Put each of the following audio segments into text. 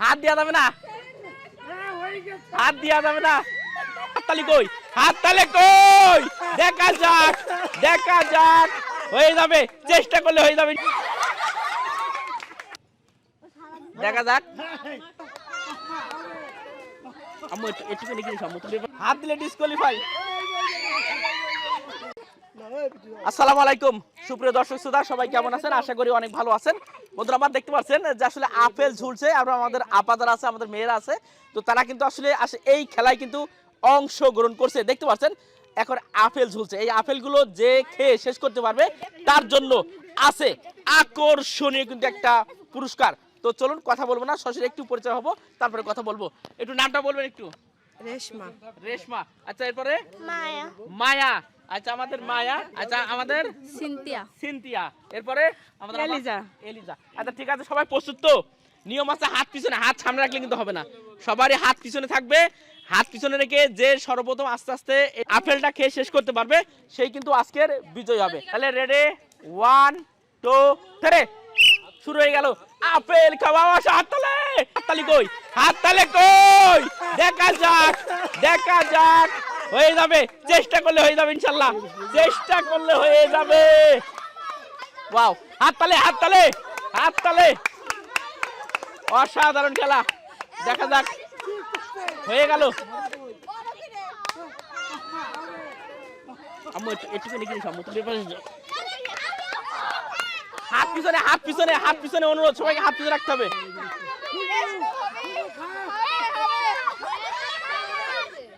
হাত দেওয়া যাবে না। হাত দেওয়া যাবে না। হাততালি কই? হাততালি কই? দেখা যাক দেখা যাক। হয়ে যাবে, চেষ্টা করলে হয়ে যাবে। দেখা যাক। আম্মু হাত আলাইকুম। সুপ্রিয় দর্শক শ্রোতা, সবাই কেমন আছেন? আশা করি অনেক ভালো আছেন। বন্ধুরা আমার দেখতে পাচ্ছেন যে আসলে আপেল ঝুলছে আর আমাদের আপাদার আছে আমাদের মেয়েরা আছে তো তারা কিন্তু আসলে আসে এই খেলায় কিন্তু অংশগ্রহণ করছে। দেখতে পাচ্ছেন এখন আপেল ঝুলছে। এই আপেলগুলো যে খেয়ে শেষ করতে পারবে তার জন্য আছে আকর্ষণীয় কিন্তু একটা পুরস্কার। তো চলুন কথা বলব না সরাসরি একটু পরিচয় হব তারপরে কথা বলব। একটু নামটা বলবেন একটু। রেশমা। রেশমা। আচ্ছা এরপরে? মায়া। মায়া। আচ্ছা আমাদের মায়া আচ্ছা আমাদের সিনতিয়া সিনথিয়া। এরপরে আমাদের এলিজা। এলিজা। আচ্ছা ঠিক আছে সবাই প্রস্তুত তো? নিয়ম আছে হাত পিছনে হাত সামনে রাখলে কিন্তু হবে না। সবারই হাত পিছনে থাকবে। হাত পিছনে রেখে যে সর্বপ্রথম আস্তে আস্তে আপেলটা খেয়ে শেষ করতে পারবে সেই কিন্তু আজকের বিজয় হবে। তাহলে রেডি ওয়ান টু থ্রি শুরু হয়ে গেল। আপেল খাওয়া আসা। হাততালে হাততালি কই? হাততালে কই? দেখা যাক দেখা যাক। হয়ে যাবে। চেষ্টা করলে হয়ে যাবে ইনশাল্লাহ। চেষ্টা করলে হয়ে যাবে। ওয়াও হাততালে হাততালে হাততালে অসাধারণ খেলা। দেখা যাক। হয়ে গেল। হাত পিছনে হাত পিছনে হাত পিছনে অনুরোধ। সবাইকে হাত পিছনে রাখতে হবে।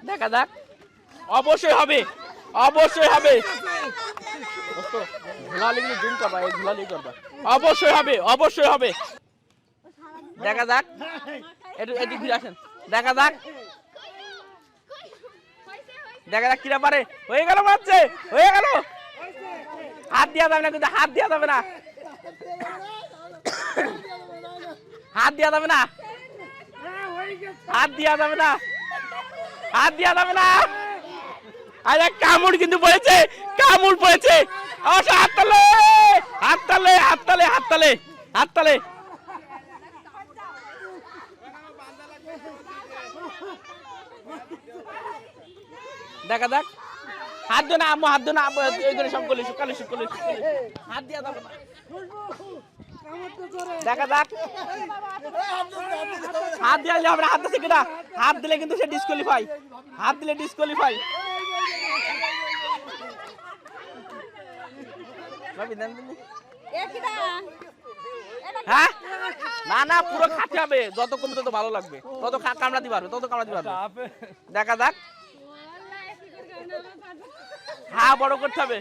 দেখা যাক। অবশ্যই হবে অবশ্যই হবে। অবশ্যই হবে অবশ্যই হবে। দেখা যাক। এদিক ঘুরে আসেন। দেখা যাক। দেখা যাক কিরা পারে। হয়ে গেল মারছে হয়ে গেল। হাত দেওয়া যাবে না কিন্তু, হাত দেওয়া যাবে না। হাত দেওয়া যাবে না। হাত দেওয়া যাবে না। হাত দেওয়া যাবে না। আরে কামড় কিন্তু পড়েছে, কামড় পড়েছে। অবশ্য হাত তালে হাত তালে হাত তালে হাত তালে হাত তালে। দেখা যাক। হাত দো না আম্মু হাত দো না আম্মু এইগুলো সব করলে সকালে সকালে হাত দিয়া না দেখা যাক। হাত দিয়ে না হাত দিচ্ছে কিনা? হাত দিলে কিন্তু সে ডিসকোয়ালিফাই হাত দিলে ডিসকোয়ালিফাই হ্যাঁ? না না পুরো খাতে হবে। যত কমে তত ভালো লাগবে। তত খা- কামড়াতে পারবে তত কামড়াতে পারবে দেখা যাক। হ্যাঁ বড় করতে হবে।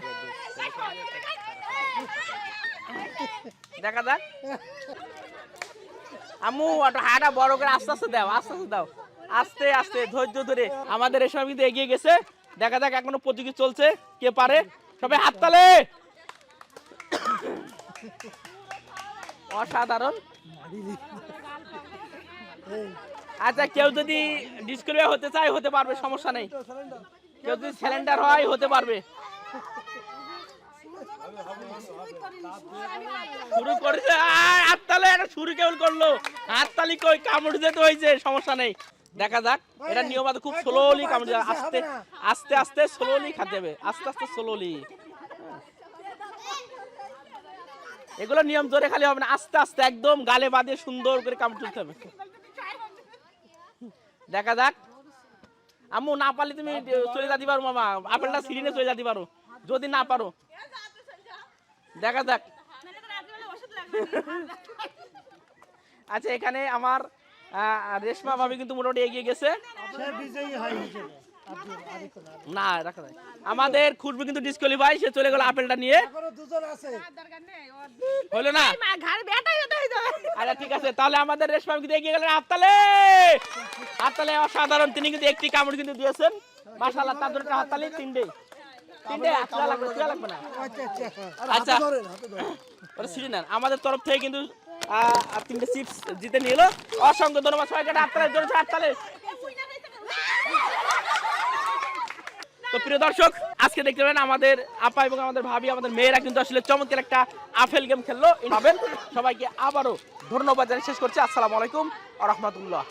দেখা যাক। একটু হাঁটা বড় করে আস্তে আস্তে দাও, আস্তে আস্তে দাও। আস্তে আস্তে, ধৈর্য ধরে। আমাদের এসব কিন্তু এগিয়ে গেছে। দেখা যাক এখনও প্রতিযোগী চলছে, কে পারে। সবাই হাত তালে। অসাধারণ। আচ্ছা কেউ যদি ডিসক্রিমিনেট হতে চায়, হতে পারবে, সমস্যা নেই। কেউ যদি হয়, হতে পারবে। শুরু করেছে শুরু কেবল করল। কই, কামড় দিতে হয়েছে, সমস্যা নেই। দেখা যাক, এটা নিয়ম আছে, খুব স্লোলি কামড় দিতে হবে। আস্তে আস্তে আস্তে স্লোলি খাতে আস্তে আস্তে স্লোলি এগুলো নিয়ম জোরে খালি হবে না, আস্তে আস্তে, একদম গালে বাঁধে সুন্দর করে কামড় তুলতে হবে। দেখা যাক আম্মু না পারলে তুমি চলে যাতে পারো, মামা। আপেলটা সিরিনে চলে যাতে পারো, যদি না পারো। দেখা যাক। আচ্ছা এখানে আমার রেশমা ভাবি কিন্তু মোটামুটি এগিয়ে গেছে। না রাখা যায় আমাদের খুশবু কিন্তু ডিসকোয়ালিফাই সে চলে গেল আপেলটা নিয়ে। হলো না? হতে হয়ে যাবে আচ্ছা ঠিক আছে তাহলে আমাদের রেশমা কিন্তু এগিয়ে গেলেন হাততালে হাততালে অসাধারণ তিনি কিন্তু একটি কামড় কিন্তু দিয়েছেন। মাশাআল্লাহ তার একটা হাততালি তিনটে তিনটে আচ্ছা লাগবে চুয়া লাগবে না। আচ্ছা ওটা সিঁড়ি নেন। আমাদের তরফ থেকে কিন্তু তিনটে চিপস জিতে নিয়ে এলো অসংখ্য ধন্যবাদ সবাইকে হাততালে জোরে হাততালে তো প্রিয় দর্শক, আজকে দেখতে পাবেন আমাদের আপা এবং আমাদের ভাবি, আমাদের মেয়েরা কিন্তু আসলে চমৎকার একটা আফেল গেম খেললো। ভাবেন সবাইকে আবারও ধন্যবাদ জানিয়ে শেষ করছি। আসসালামু আলাইকুম আ রহমতুল্লাহ।